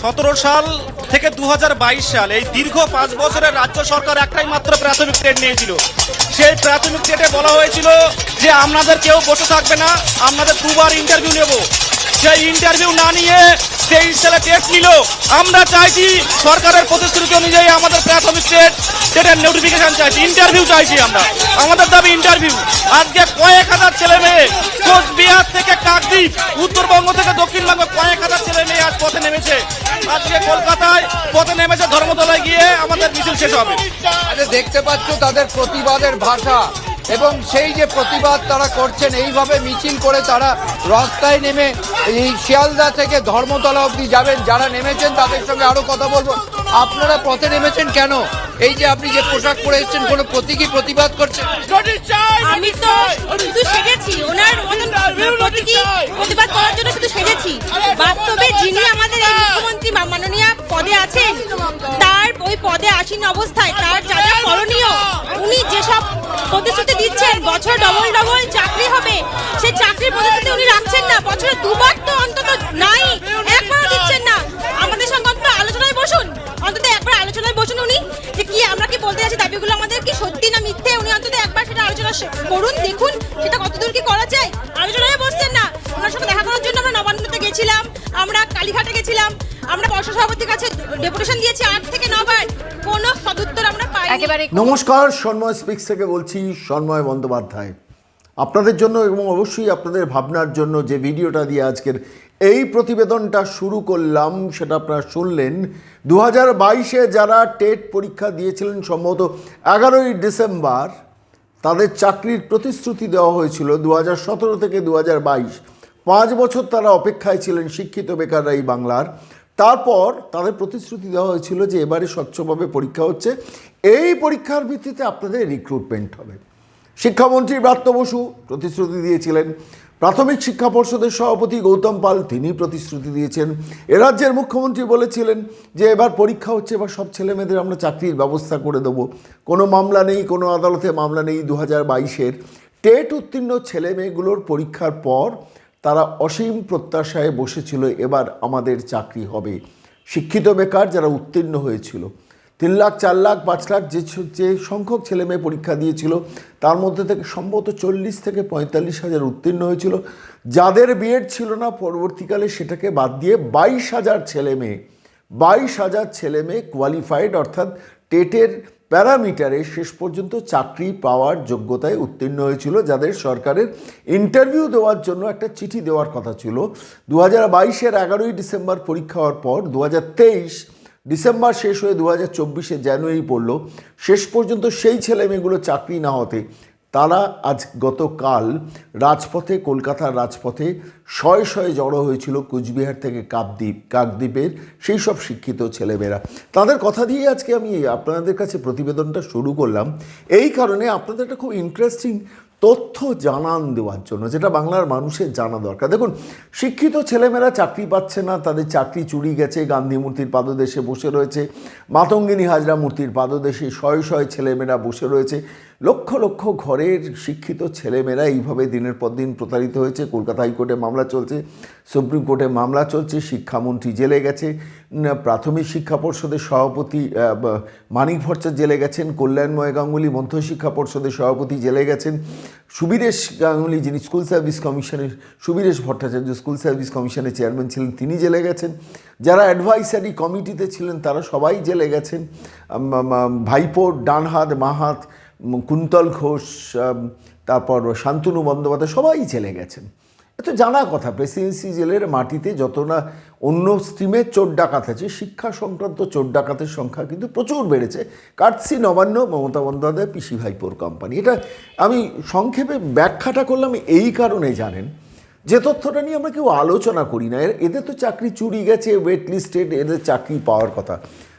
সাল থেকে দু হাজার বাইশ সাল এই দীর্ঘ পাঁচ বছরের রাজ্য সরকার একটাই মাত্র প্রাথমিক ট্রেড নিয়েছিল। সেই প্রাথমিক ট্রেডে বলা হয়েছিল যে আপনাদের কেউ বসে থাকবে না আপনাদের দুবার ইন্টারভিউ নেব। সেই ইন্টারভিউ না নিয়ে তেইশ সালে টেস্ট নিল। আমরা চাইছি সরকারের প্রতিশ্রুতি অনুযায়ী আমাদের প্রাথমিক টেট, টেটের নোটিফিকেশন চাইছি ইন্টারভিউ চাইছি আমরা। আমাদের দাবি ইন্টারভিউ আজকে কয়েক হাজার ছেলে মেয়ে কোচবিহার থেকে কাকদ্বীপ, উত্তরবঙ্গ থেকে দক্ষিণবঙ্গ মিছিল শেষ হবে। আরে দেখতে পাচ্ছ তাদের প্রতিবাদের ভাষা। এবং সেই যে প্রতিবাদ তারা করছেন এইভাবে মিছিল করে তারা রাস্তায় নেমে এই শিয়ালদা থেকে ধর্মতলা অবধি যাবেন। যারা নেমেছেন তাদের সঙ্গে আরও কথা বলব। আপনারা পথে নেমেছেন কেন? এই যে আপনি যে পোশাক পরে এসেছেন কোনো প্রতীকী প্রতিবাদ করছেন আমি তো শুধু সেজেছি। ওনার প্রতিবাদ করার জন্য শুধু সেজেছি। বাস্তবে যিনি আমাদের এই মুখ্যমন্ত্রী মাননীয় পদে আছেন, তার ওই পদে আসীন অবস্থায় তার যা যা করণীয়, উনি যেসব প্রতিশ্রুতি দিচ্ছেন, বছর ডবল ডবল চাকরি হবে সেই চাকরির প্রতিশ্রুতি উনি রাখছেন না, বছরে দুবার তো অন্তত নাই, একবারও দিচ্ছেন না। আমাদের সঙ্গে অন্তত আলোচনায় বসুন, অন্তত একবার আলোচনায় বসুন উনি, যে কি আমরা কি বলতে যাচ্ছি, দাবিগুলো আমাদের কি সত্যি না মিথ্যে, উনি অন্তত একবার সেটা আলোচনা করুন, দেখুন, সেটা আমরা পর্ষদ সভাপতির কাছে ডেপুটেশন দিয়েছি আট থেকে নবার কোনো সদুত্তর আমরা পাই একেবারে নমস্কার সন্ময় স্পিক্স থেকে বলছি সন্ময় বন্দ্যোপাধ্যায়। আপনাদের জন্য এবং অবশ্যই আপনাদের ভাবনার জন্য যে ভিডিওটা দিয়ে আজকের এই প্রতিবেদনটা শুরু করলাম সেটা আপনারা শুনলেন। দু হাজার বাইশে যারা টেট পরীক্ষা দিয়েছিলেন সম্ভবত এগারোই ডিসেম্বর তাদের চাকরির প্রতিশ্রুতি দেওয়া হয়েছিল দু হাজার সতেরো থেকে দু হাজার বাইশ। পাঁচ বছর তারা অপেক্ষায় ছিলেন শিক্ষিত বেকাররা এই বাংলার। তারপর তাদের প্রতিশ্রুতি দেওয়া হয়েছিল যে এবারে স্বচ্ছভাবে পরীক্ষা হচ্ছে। এই পরীক্ষার ভিত্তিতে আপনাদের রিক্রুটমেন্ট হবে। শিক্ষামন্ত্রী ব্রাত্য বসু প্রতিশ্রুতি দিয়েছিলেন। প্রাথমিক শিক্ষা পর্ষদের সভাপতি গৌতম পাল তিনি প্রতিশ্রুতি দিয়েছেন। এ রাজ্যের মুখ্যমন্ত্রী বলেছিলেন যে এবার পরীক্ষা হচ্ছে, এবার সব ছেলে মেয়েদের আমরা চাকরির ব্যবস্থা করে দেবো। কোনো মামলা নেই, কোনো আদালতে মামলা নেই দু হাজার বাইশের। টেট উত্তীর্ণ ছেলে মেয়েগুলোর পরীক্ষার পর তারা অসীম প্রত্যাশায় বসেছিল, এবার আমাদের চাকরি হবে। শিক্ষিত বেকার যারা উত্তীর্ণ হয়েছিল, তিন লাখ, চার লাখ, পাঁচ লাখ যে যে সংখ্যক ছেলে মেয়ে পরীক্ষা দিয়েছিল, তার মধ্যে থেকে সম্ভবত চল্লিশ থেকে পঁয়তাল্লিশ হাজার উত্তীর্ণ হয়েছিল। যাদের বিএড ছিল না, পরবর্তীকালে সেটাকে বাদ দিয়ে বাইশ হাজার ছেলে মেয়ে বাইশ হাজার ছেলে মেয়ে কোয়ালিফাইড অর্থাৎ টেটের প্যারামিটারে শেষ পর্যন্ত চাকরি পাওয়ার যোগ্যতায় উত্তীর্ণ হয়েছিল, যাদের সরকারের ইন্টারভিউ দেওয়ার জন্য একটা চিঠি দেওয়ার কথা ছিল। দু হাজার বাইশের এগারোই ডিসেম্বর পরীক্ষা হওয়ার পর দু হাজার তেইশ ডিসেম্বর শেষ হয়ে দু হাজার চব্বিশে জানুয়ারি পড়ল। শেষ পর্যন্ত সেই ছেলে মেয়েগুলো চাকরি না হতে তারা আজ গতকাল রাজপথে, কলকাতার রাজপথে শয়ে শয়ে জড়ো হয়েছিল কুচবিহার থেকে কাকদ্বীপ, কাকদ্বীপের সেই সব শিক্ষিত ছেলেমেয়েরা। তাদের কথা দিয়ে আজকে আমি আপনাদের কাছে প্রতিবেদনটা শুরু করলাম। এই কারণে আপনাদের একটা খুব ইন্টারেস্টিং তথ্য জানান দেওয়ার জন্য, যেটা বাংলার মানুষের জানা দরকার। দেখুন, শিক্ষিত ছেলেমেয়েরা চাকরি পাচ্ছে না, তাদের চাকরি চুরি গেছে, গান্ধী মূর্তির পাদদেশে বসে রয়েছে, মাতঙ্গিনী হাজরা মূর্তির পাদদেশে শয়ে শয়ে ছেলেমেয়েরা বসে রয়েছে। লক্ষ লক্ষ ঘরের শিক্ষিত ছেলেমেয়েরা এইভাবে দিনের পর দিন প্রতারিত হয়েছে। কলকাতা হাইকোর্টে মামলা চলছে সুপ্রিম কোর্টে মামলা চলছে শিক্ষামন্ত্রী জেলে গেছে প্রাথমিক শিক্ষা পর্ষদের সভাপতি মানিক ভট্টাচার্য জেলে গেছেন কল্যাণময় গাঙ্গুলি মধ্যশিক্ষা পর্ষদের সভাপতি জেলে গেছেন সুবীরেশ গাঙ্গুলি যিনি স্কুল সার্ভিস কমিশনের সুবীরেশ ভট্টাচার্য স্কুল সার্ভিস কমিশনের চেয়ারম্যান ছিলেন তিনি জেলে গেছেন। যারা অ্যাডভাইসারি কমিটিতে ছিলেন তারা সবাই জেলে গেছেন। আম, আম, আম, ভাইপো ডানহাত মাহাত উম, কুন্তল ঘোষ তারপর শান্তনু বন্দ্যোপাধ্যায়, সবাই জেলে গেছেন। এ তো জানা কথা, প্রেসিডেন্সি জেলের মাটিতে যত না অন্য স্ট্রিমে চোর ডাকাত আছে, শিক্ষা সংক্রান্ত চোর ডাকাতের সংখ্যা কিন্তু প্রচুর বেড়েছে। কাটসি নবান্ন, মমতা বন্দ্যোপাধ্যায়, পিসি ভাইপোর কোম্পানি। এটা আমি সংক্ষেপে ব্যাখ্যাটা করলাম, এই কারণে জানেন। যে তথ্যটা নিয়ে আমরা কেউ আলোচনা করি না এদের তো চাকরি চুরি গেছে ওয়েট লিস্টেড এদের চাকরি পাওয়ার কথা।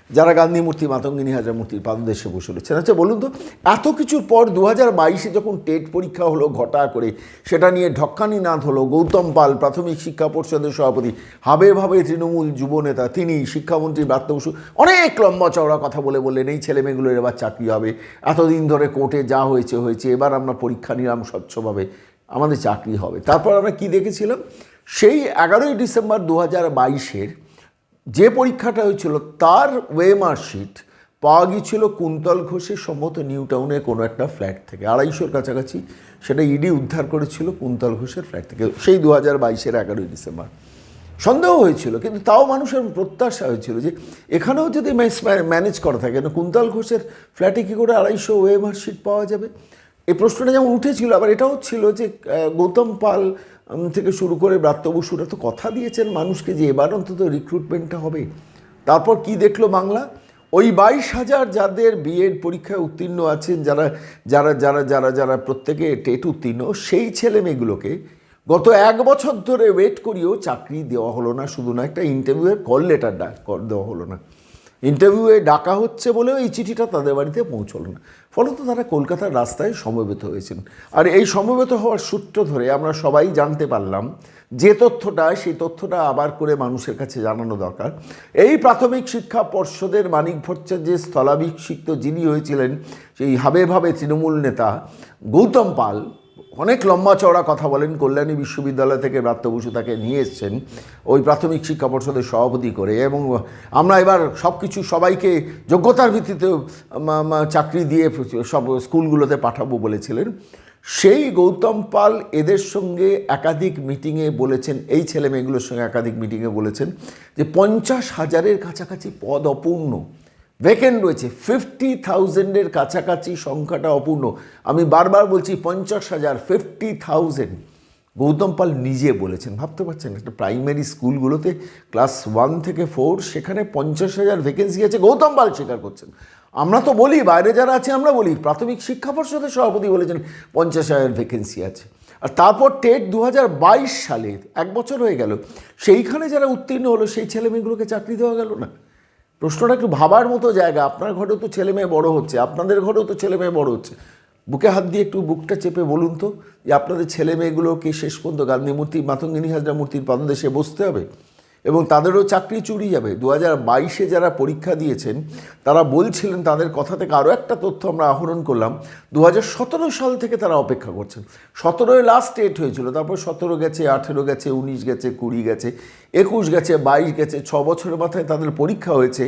যারা গান্ধী মূর্তি, মাতঙ্গিনী হাজার মূর্তির পাদদেশে বসে রয়েছেন। আচ্ছা বলুন তো, এত কিছুর পর দু বাইশে যখন টেট পরীক্ষা হলো ঘটা করে, সেটা নিয়ে ঢক্কানি নাথ হলো, গৌতম পাল, প্রাথমিক শিক্ষা পর্ষদের সভাপতি হাবে ভাবে তৃণমূল যুব নেতা তিনি শিক্ষামন্ত্রী ব্রাত্য বসু, অনেক লম্বা চওড়া কথা বলে বললেন, এই ছেলেমেয়েগুলোর এবার চাকরি হবে। এতদিন ধরে কোর্টে যা হয়েছে হয়েছে, এবার আমরা পরীক্ষা নিলাম স্বচ্ছভাবে। আমাদের চাকরি হবে। তারপর আমরা কি দেখেছিলাম? সেই এগারোই ডিসেম্বর দু হাজার বাইশের যে পরীক্ষাটা হয়েছিল, তার ওয়ে মার্কশিট পাওয়া গিয়েছিল কুন্তল ঘোষের সম্মত নিউ টাউনে কোনো একটা ফ্ল্যাট থেকে। আড়াইশোর কাছাকাছি সেটা ইডি উদ্ধার করেছিল কুন্তল ঘোষের ফ্ল্যাট থেকে, সেই দু হাজার বাইশের এগারোই ডিসেম্বর। সন্দেহ হয়েছিল, কিন্তু তাও মানুষের প্রত্যাশা হয়েছিল যে এখানেও যদি ম্যানেজ করা থাকে না কুন্তল ঘোষের ফ্ল্যাটে কী করে আড়াইশো ওয়ে মার্কশিট পাওয়া যাবে? এই প্রশ্নটা যেমন উঠেছিল, আবার এটাও ছিল যে গৌতম পাল থেকে শুরু করে ব্রাত্য বসুরা তো কথা দিয়েছেন মানুষকে যে এবার অন্তত রিক্রুটমেন্টটা হবে। তারপর কি দেখল বাংলা? ওই বাইশ হাজার যাদের বিএড পরীক্ষায় উত্তীর্ণ আছেন, যারা যারা যারা যারা যারা প্রত্যেকে টেট উত্তীর্ণ, সেই ছেলে মেয়েগুলোকে গত এক বছর ধরে ওয়েট করিয়েও চাকরি দেওয়া হলো না, শুধু না একটা ইন্টারভিউয়ের কল লেটার দেওয়া হলো না। ইন্টারভিউয়ে ডাকা হচ্ছে বলেও এই চিঠিটা তাদের বাড়িতে পৌঁছলো না। ফলত তারা কলকাতার রাস্তায় সমবেত হয়েছেন। আর এই সমবেত হওয়ার সূত্র ধরে আমরা সবাই জানতে পারলাম, যে তথ্যটা, সেই তথ্যটা আবার করে মানুষের কাছে জানানো দরকার। এই প্রাথমিক শিক্ষা পর্ষদের মানিক ভট্টাচার্যের স্থলাভিষিক্ত যিনি হয়েছিলেন, সেই হাবে ভাবে তৃণমূল নেতা গৌতম পাল অনেক লম্বা চওড়া কথা বলেন, কল্যাণী বিশ্ববিদ্যালয় থেকে ব্রাত্য বসু তাকে নিয়ে এসছেন, ওই প্রাথমিক শিক্ষা পর্ষদের সভাপতি করে এবং আমরা এবার সব কিছু সবাইকে যোগ্যতার ভিত্তিতে চাকরি দিয়ে সব স্কুলগুলোতে পাঠাবো বলেছিলেন। সেই গৌতম পাল এদের সঙ্গে একাধিক মিটিংয়ে বলেছেন, এই ছেলে মেয়েগুলোর সঙ্গে একাধিক মিটিংয়ে বলেছেন যে পঞ্চাশ হাজারের কাছাকাছি পদ অপূর্ণ। ভেকেন্ট রয়েছে। ফিফটি থাউজেন্ডের কাছাকাছি সংখ্যাটা অপূর্ণ। আমি বারবার বলছি পঞ্চাশ হাজার ফিফটি থাউজেন্ড গৌতম পাল নিজে বলেছেন, ভাবতে পারছেন, একটা প্রাইমারি স্কুলগুলোতে ক্লাস ওয়ান থেকে ফোর সেখানে পঞ্চাশ হাজার ভ্যাকেন্সি আছে। গৌতম পাল স্বীকার করছেন। আমরা তো বলি, বাইরে যারা আছে আমরা বলি। প্রাথমিক শিক্ষা পর্ষদের সভাপতি বলেছেন পঞ্চাশ হাজার ভ্যাকেন্সি আছে। আর তারপর টেট দু হাজার বাইশ সালে, এক বছর হয়ে গেল, সেইখানে যারা উত্তীর্ণ হলো, সেই ছেলেমেয়েগুলোকে চাকরি দেওয়া গেল না? প্রশ্নটা একটু ভাবার মতো জায়গা। আপনার ঘরেও তো ছেলে মেয়ে বড় হচ্ছে, আপনাদের ঘরেও তো ছেলে মেয়ে বড় হচ্ছে। বুকে হাত দিয়ে একটু বুকটা চেপে বলুন তো, যে আপনাদের ছেলে মেয়েগুলোকে শেষ পর্যন্ত গান্ধী মূর্তি মাতঙ্গিনী হাজরা মূর্তির পাদদেশে বসতে হবে? এবং তাদেরও চাকরি চুরি যাবে। দু বাইশে যারা পরীক্ষা দিয়েছেন, তারা বলছিলেন তাদের কথা থেকে আরও একটা তথ্য আমরা আহরণ করলাম। দু হাজার সতেরো সাল থেকে তারা অপেক্ষা করছেন। সতেরোয় লাস্ট ডেট হয়েছিল, তারপর সতেরো গেছে, আঠেরো গেছে, উনিশ গেছে, কুড়ি গেছে, একুশ গেছে, বাইশ গেছে, ছ বছরের মাথায় তাদের পরীক্ষা হয়েছে।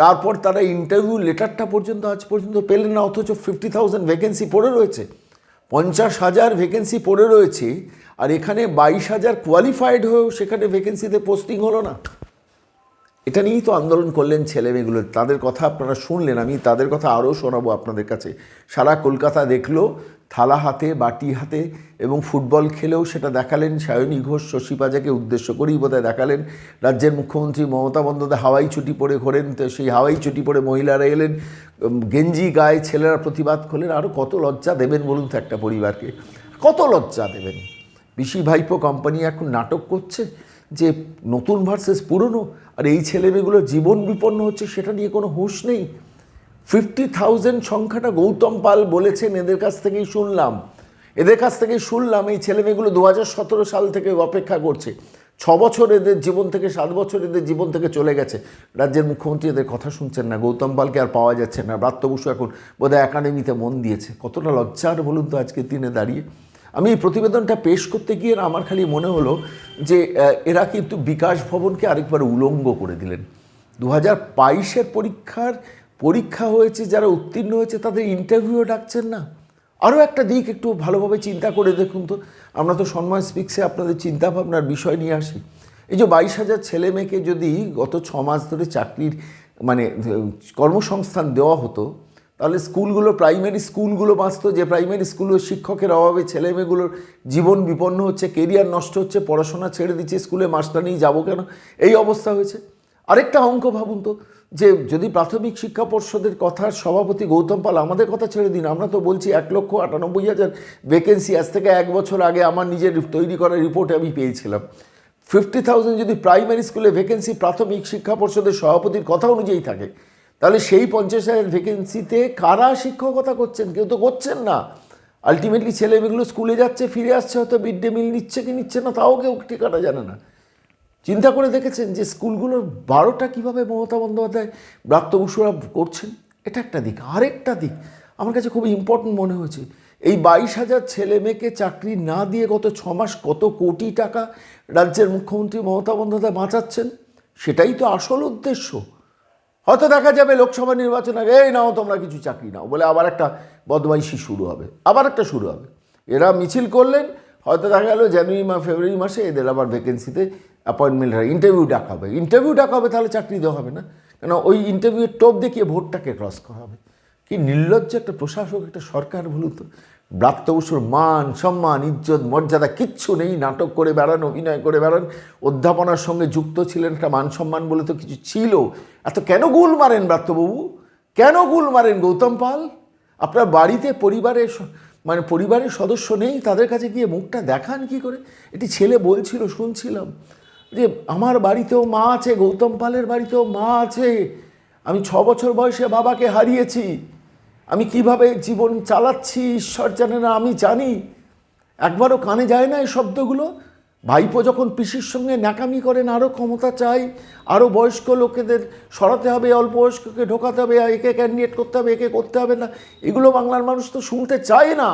তারপর তারা ইন্টারভিউ লেটারটা পর্যন্ত, আজ পর্যন্ত পেলেন না, অথচ ফিফটি থাউজেন্ড ভ্যাকেন্সি পড়ে রয়েছে। পঞ্চাশ হাজার ভ্যাকেন্সি পড়ে রয়েছে। আর এখানে বাইশ হাজার কোয়ালিফাইড হয়েও সেখানে ভ্যাকেন্সিতে পোস্টিং হলো না। এটা নিয়েই তো আন্দোলন করলেন ছেলেমেয়েগুলো। তাদের কথা আপনারা শুনলেন, আমি তাদের কথা আরও শোনাবো আপনাদের কাছে। সারা কলকাতা দেখল, থালা হাতে, বাটি হাতে, এবং ফুটবল খেলেও সেটা দেখালেন সায়নী ঘোষ, শশী পাজাকে উদ্দেশ্য করেই বোধহয় দেখালেন। রাজ্যের মুখ্যমন্ত্রী মমতা বন্দ্যোপাধ্যায় হাওয়াই ছুটি পরে ঘোরেন, তো সেই হাওয়াই ছুটি পরে মহিলারা এলেন। গেঞ্জি গায়ে ছেলেরা প্রতিবাদ করলেন। আরও কত লজ্জা দেবেন বলুন তো একটা পরিবারকে। কত লজ্জা দেবেন? বিশি ভাইপো কোম্পানি এখন নাটক করছে যে নতুন ভার্সেস পুরনো, আর এই ছেলেমেয়েগুলোর জীবন বিপন্ন হচ্ছে সেটা নিয়ে কোনো হুঁশ নেই। ফিফটি থাউজেন্ড সংখ্যাটা গৌতম পাল বলেছেন, এদের কাছ থেকেই শুনলাম। এদের কাছ থেকেই শুনলাম এই ছেলেমেয়েগুলো দু হাজার সতেরো সাল থেকে অপেক্ষা করছে। ছ বছর এদের জীবন থেকে, সাত বছর এদের জীবন থেকে চলে গেছে। রাজ্যের মুখ্যমন্ত্রী এদের কথা শুনছেন না, গৌতম পালকে আর পাওয়া যাচ্ছে না। ব্রাত্য বসু এখন বোধহয় একাডেমিতে মন দিয়েছে। কতটা লজ্জার বলুন তো আজকে দিনে দাঁড়িয়ে। আমি এই প্রতিবেদনটা পেশ করতে গিয়ে আমার খালি মনে হলো যে এরা কিন্তু বিকাশ ভবনকে আরেকবার উলঙ্গ করে দিলেন। দু হাজার বাইশের পরীক্ষার পরীক্ষা হয়েছে, যারা উত্তীর্ণ হয়েছে তাদের ইন্টারভিউও ডাকছেন না। আরও একটা দিক একটু ভালোভাবে চিন্তা করে দেখুন তো। আমরা তো সন্ময় স্পিক্সে আপনাদের চিন্তাভাবনার বিষয় নিয়ে আসি। এই যে বাইশ হাজার ছেলে মেয়েকে যদি গত ছ মাস ধরে চাকরির মানে কর্মসংস্থান দেওয়া হতো তাহলে স্কুলগুলো প্রাইমারি স্কুলগুলো বাঁচতো, যে প্রাইমারি স্কুলের শিক্ষকের অভাবে ছেলেমেয়েগুলোর জীবন বিপন্ন হচ্ছে কেরিয়ার নষ্ট হচ্ছে, পড়াশোনা ছেড়ে দিচ্ছে, স্কুলে মাস্টার নিয়ে যাব কেন? এই অবস্থা হয়েছে। আরেকটা অঙ্ক ভাবুন তো, যে যদি প্রাথমিক শিক্ষা পর্ষদের কথার সভাপতি গৌতম পাল আমাদের কথা ছেড়ে দিন, আমরা তো বলছি এক লক্ষ আটানব্বই হাজার ভ্যাকেন্সি আজ থেকে এক বছর আগে আমার নিজের তৈরি করা রিপোর্টে আমি পেয়েছিলাম। ফিফটি থাউজেন্ড যদি প্রাইমারি স্কুলে ভ্যাকেন্সি প্রাথমিক শিক্ষা পর্ষদের সভাপতির কথা অনুযায়ী থাকে তাহলে সেই পঞ্চাশ হাজার ভ্যাকেন্সিতে কারা শিক্ষকতা করছেন? কেউ তো করছেন না। আলটিমেটলি ছেলেমেয়েগুলো স্কুলে যাচ্ছে, ফিরে আসছে, হয়তো মিড ডে মিল নিচ্ছে কি নিচ্ছে না, তাও কেউ ঠিকানা জানে না। চিন্তা করে দেখেছেন যে স্কুলগুলোর বারোটা কীভাবে মমতা বন্দ্যোপাধ্যায়, ব্রাত্য করছেন? এটা একটা দিক। আরেকটা দিক, আমার কাছে খুব ইম্পর্টেন্ট মনে হয়েছে। এই বাইশ হাজার ছেলে মেয়েকে চাকরি না দিয়ে গত ছ মাস কত কোটি টাকা রাজ্যের মুখ্যমন্ত্রী মমতা বন্দ্যোপাধ্যায় বাঁচাচ্ছেন? সেটাই তো আসল উদ্দেশ্য। হয়তো দেখা যাবে লোকসভা নির্বাচন আগে, এই নাও, তোমরা কিছু চাকরি নাও। বলে আবার একটা বদমাইশি শুরু হবে, আবার একটা শুরু হবে। এরা মিছিল করলেন, হয়তো দেখা গেলো জানুয়ারি মাস ফেব্রুয়ারি মাসে এদের আবার ভ্যাকেন্সিতে অ্যাপয়েন্টমেন্ট হয়। ইন্টারভিউ ডাকা হবে। ইন্টারভিউ ডাকা হবে, তাহলে চাকরি দেওয়া হবে না। কেন, ওই ইন্টারভিউয়ের টোপ দেখিয়ে ভোটটাকে ক্রস করা হবে। কি নির্লজ্জ একটা প্রশাসক, একটা সরকার বলুন তো ব্রাত্যবসুর মান, সম্মান, ইজ্জত, মর্যাদা কিচ্ছু নেই। নাটক করে বেড়ান, অভিনয় করে বেড়ান। অধ্যাপনার সঙ্গে যুক্ত ছিলেন একটা মান, সম্মান বলে তো কিছু ছিল। এত কেন গুল মারেন ব্রাত্যবাবু? কেন গুল মারেন গৌতম পাল? আপনার বাড়িতে পরিবারের মানে পরিবারের সদস্য নেই, তাদের কাছে গিয়ে মুখটা দেখান কি করে? এটি ছেলে বলছিল, শুনছিলাম যে, আমার বাড়িতেও মা আছে, গৌতম পালের বাড়িতেও মা আছে। আমি ছ বছর বয়সে বাবাকে হারিয়েছি। আমি কীভাবে জীবন চালাচ্ছি, ঈশ্বর জানে না, আমি জানি। একবারও কানে যায় না এই শব্দগুলো। ভাইপো যখন পিসির সঙ্গে ন্যাকামি করেন আরও ক্ষমতা চাই আরও বয়স্ক লোকেদের সরাতে হবে, অল্প বয়স্ককে ঢোকাতে হবে একে ক্যান্ডিডেট করতে হবে, একে করতে হবে না। এগুলো বাংলার মানুষ তো শুনতে চায় না।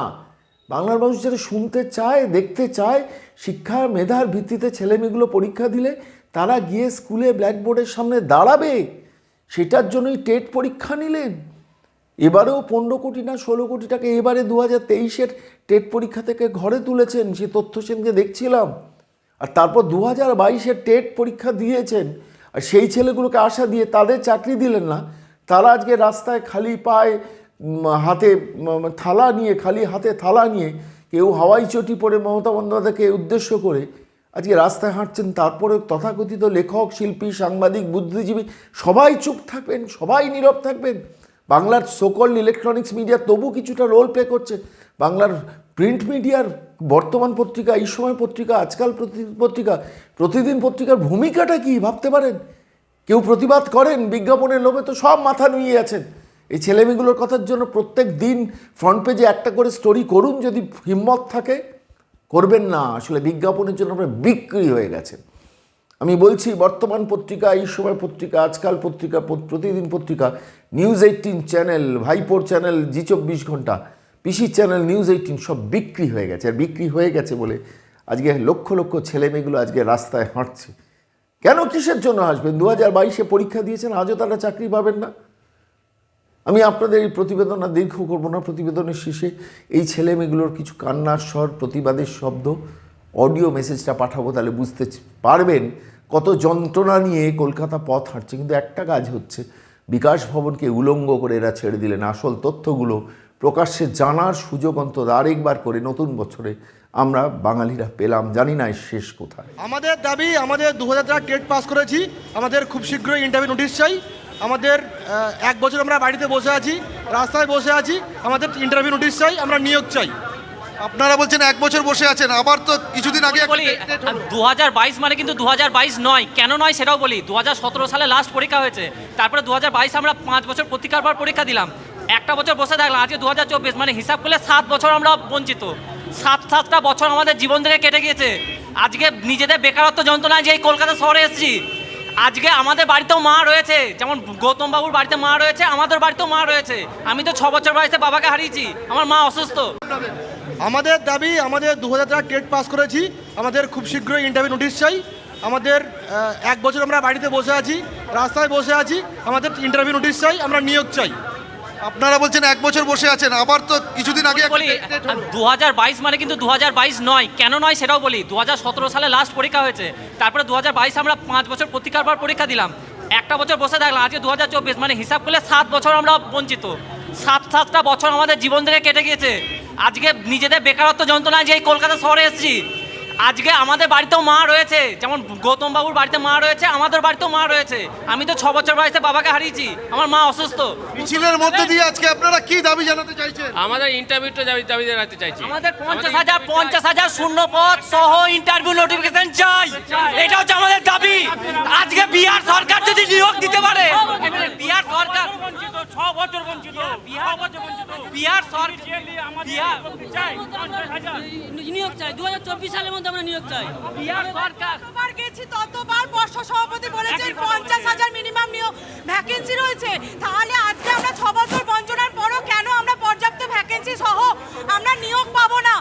বাংলার মানুষ যেটা শুনতে চায়, দেখতে চায় শিক্ষা মেধার ভিত্তিতে ছেলেমেয়েগুলো পরীক্ষা দিলে তারা গিয়ে স্কুলে ব্ল্যাকবোর্ডের সামনে দাঁড়াবে। সেটার জন্যই টেট পরীক্ষা নিলেন। এবারেও পনেরো কোটি না ষোলো কোটি টাকা এবারে দু হাজার তেইশের টেট পরীক্ষা থেকে ঘরে তুলেছেন, সে তথ্য সেনকে দেখছিলাম। আর তারপর দু হাজার বাইশের টেট পরীক্ষা দিয়েছেন, আর সেই ছেলেগুলোকে আশা দিয়ে তাদের চাকরি দিলেন না। তারা আজকে রাস্তায় খালি পায়ে হাতে থালা নিয়ে, খালি হাতে থালা নিয়ে কেউ হাওয়াই চটি পরে মমতা বন্দ্যোপাধ্যায়কে উদ্দেশ্য করে আজকে রাস্তায় হাঁটছেন। তারপরে তথাকথিত লেখক, শিল্পী, সাংবাদিক, বুদ্ধিজীবী সবাই চুপ থাকবেন, সবাই নীরব থাকবেন। বাংলার সকল ইলেকট্রনিক্স মিডিয়া তবু কিছুটা রোল প্লে করছে। বাংলার প্রিন্ট মিডিয়ার বর্তমান পত্রিকা, এই সময় পত্রিকা, আজকাল পত্রিকা, প্রতিদিন পত্রিকার ভূমিকাটা কি ভাবতে পারেন? কেউ প্রতিবাদ করেন? বিজ্ঞাপনের লোভে তো সব মাথা নুয়ে আছেন। এই ছেলেমেয়েগুলোর কথার জন্য প্রত্যেক দিন ফ্রন্ট পেজে একটা করে স্টোরি করুন যদি হিম্মত থাকে। করবেন না। আসলে বিজ্ঞাপনের জন্য আপনার বিক্রি হয়ে গেছেন। আমি বলছি, বর্তমান পত্রিকা, এই সময় পত্রিকা, আজকাল পত্রিকা প্রতিদিন পত্রিকা নিউজ এইটিন চ্যানেল ভাইপোর চ্যানেল জি চব্বিশ ঘণ্টা পিসি চ্যানেল নিউজ এইটিন সব বিক্রি হয়ে গেছে। আর বিক্রি হয়ে গেছে বলে আজকে লক্ষ লক্ষ ছেলেমেয়েগুলো আজকে রাস্তায় হাঁটছে। কেন কিসের জন্য আসবেন দু হাজার বাইশে পরীক্ষা দিয়েছেন, আজও তারা চাকরি পাবেন না। আমি আপনাদের এই প্রতিবেদন আর দীর্ঘ করব না। প্রতিবেদনের শেষে এই ছেলে মেয়েগুলোর কিছু কান্নার স্বর, প্রতিবাদের শব্দ, অডিও মেসেজটা পাঠাবো, তাহলে বুঝতে পারবেন কত যন্ত্রণা নিয়ে কলকাতা পথ হাঁটছে, কিন্তু একটা কাজ হচ্ছে, বিকাশ ভবনকে উলঙ্গ করে এরা ছেড়ে দিলেন। আসল তথ্যগুলো প্রকাশ্যে জানার সুযোগ অন্তত আরেকবার করে নতুন বছরে আমরা বাঙালিরা পেলাম, জানি না শেষ কোথায়। আমাদের দাবি, আমাদের দু হাজার টেট পাস করেছি, আমাদের খুব শীঘ্রই ইন্টারভিউ নোটিশ চাই, আমাদের এক বছর আমরা বাড়িতে বসে আছি, রাস্তায় বসে আছি, আমাদের ইন্টারভিউ নোটিশ চাই, আমরা নিয়োগ চাই। আপনারা বলছেন এক বছর বসে আছেন আবার তো কিছুদিন আগে বলি টেট হলো। দু মানে কিন্তু দু নয়। কেন নয় সেটাও বলি দু হাজার সতেরো সালে লাস্ট পরীক্ষা হয়েছে। তারপরে দু হাজার বাইশ আমরা পাঁচ বছর পরীক্ষার পর পরীক্ষা দিলাম। একটা বছর বসে থাকলাম আজকে দুহাজার চব্বিশ মানে হিসাব করলে সাত বছর আমরা বঞ্চিত। সাত সাতটা বছর আমাদের জীবন থেকে কেটে গিয়েছে। আজকে নিজেদের বেকারত্ব যন্ত্রণায় যে এই কলকাতা শহরে এসেছি আজকে আমাদের বাড়িতেও মা রয়েছে। যেমন গৌতম বাবুর বাড়িতে মা রয়েছে আমাদের বাড়িতেও মা রয়েছে। আমি তো ছ বছর বয়সে বাবাকে হারিয়েছি আমার মা অসুস্থ। আমাদের দাবি আমাদের দু হাজার টাকা টেট পাস করেছি আমাদের খুব শীঘ্রই ইন্টারভিউ নোটিশ চাই। আমাদের এক বছর আমরা বাড়িতে বসে আছি রাস্তায় বসে আছি আমাদের ইন্টারভিউ নোটিশ চাই আমরা নিয়োগ চাই। আপনারা বলছেন এক বছর বসে আছেন আবার তো কিছুদিন আগে একটা বলি টেট হলো। দু মানে কিন্তু দু হাজার বাইশ নয়। কেন নয় সেটাও বলি দু হাজার সতেরো সালে লাস্ট পরীক্ষা হয়েছে। তারপরে দু হাজার বাইশ আমরা পাঁচ বছর পরীক্ষার পর পরীক্ষা দিলাম। একটা বছর বসে থাকলাম আজকে দু হাজার চব্বিশ মানে হিসাব করলে সাত বছর আমরা বঞ্চিত। সাত সাতটা বছর আমাদের জীবন থেকে কেটে গিয়েছে। আজকে নিজেদের বেকারত্ব যন্ত্রণায় যে কলকাতা শহরে এসেছি আজকে আমাদের বাড়িতেও মা রয়েছে। যেমন গৌতম বাবুর বাড়িতে মা রয়েছে আমাদের বাড়িতেও মা রয়েছে। আমি তো ছ বছর বয়সে বাবাকে হারিয়েছি আমার মা অসুস্থ। মিছিলের মধ্যে দিয়ে আজকে আপনারা কি দাবি জানাতে চাইছেন? আমাদের ইন্টারভিউটা দাবি দাবি জানাতে চাইছি। আমাদের পঞ্চাশ হাজার পঞ্চাশ হাজার শূন্য পদ সহ ইন্টারভিউ নোটিফিকেশন চাই। এটা হচ্ছে আমাদের দাবি আজকে বিহার সরকার যদি নিয়োগ দিতে পারে বিহার সরকার ছ বছর বঞ্চিত বিহার বিহার সরকার। বিহার। নিয়োগ চাই। দু সালের মধ্যে আমরা নিয়োগ চাই। বিহার সরকার। যতবার গেছি ততবার বর্ষ সভাপতি বলেছেন পঞ্চাশ হাজার মিনিমাম নিয়োগ ভ্যাকেন্সি রয়েছে। তাহলে আজকে আমরা ছ বছর বঞ্চনার পরও কেন আমরা পর্যাপ্ত ভ্যাকেন্সি সহ আমরা নিয়োগ পাবো না?